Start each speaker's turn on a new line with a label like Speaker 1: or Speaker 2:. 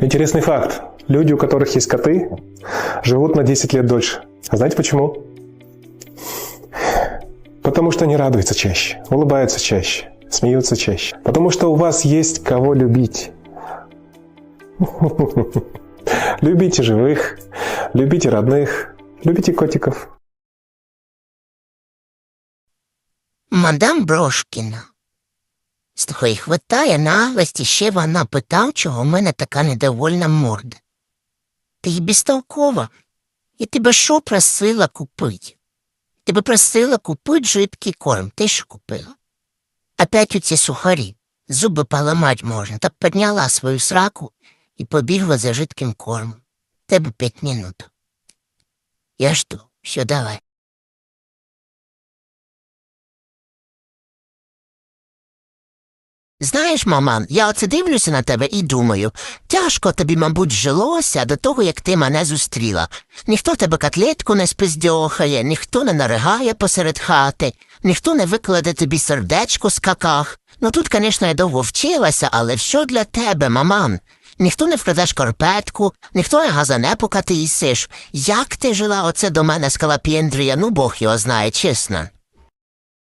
Speaker 1: Интересный факт. Люди, у которых есть коты, живут на 10 лет дольше. А знаете почему? Потому что они радуются чаще, улыбаются чаще, смеются чаще. Потому что у вас есть кого любить. Любите живых, любите родных, любите котиков.
Speaker 2: Мадам Брошкіна. Слухай, хватає наглості, ще вона питав, чого в мене така недовольна морда. Ти й безтолкова. Я тебе що просила купити? Тебе просила купити жидкий корм. Ти що купила? Опять у ці сухарі. Зуби поламать можна. Так підняла свою сраку і побігла за жидким кормом. Тебе п'ять минут. Я жду. Все, давай. Знаєш, маман, я оце дивлюся на тебе і думаю, тяжко тобі, мабуть, жилося до того, як ти мене зустріла. Ніхто тебе котлетку не спиздьохає, ніхто не наригає посеред хати, ніхто не викладе тобі сердечко з каках. Ну тут, звісно, я довго вчилася, але що для тебе, маман? Ніхто не вкраде шкарпетку, ніхто не газане, ти їсиш. Як ти жила оце до мене з Калапіндрія, ну Бог його знає, чесно.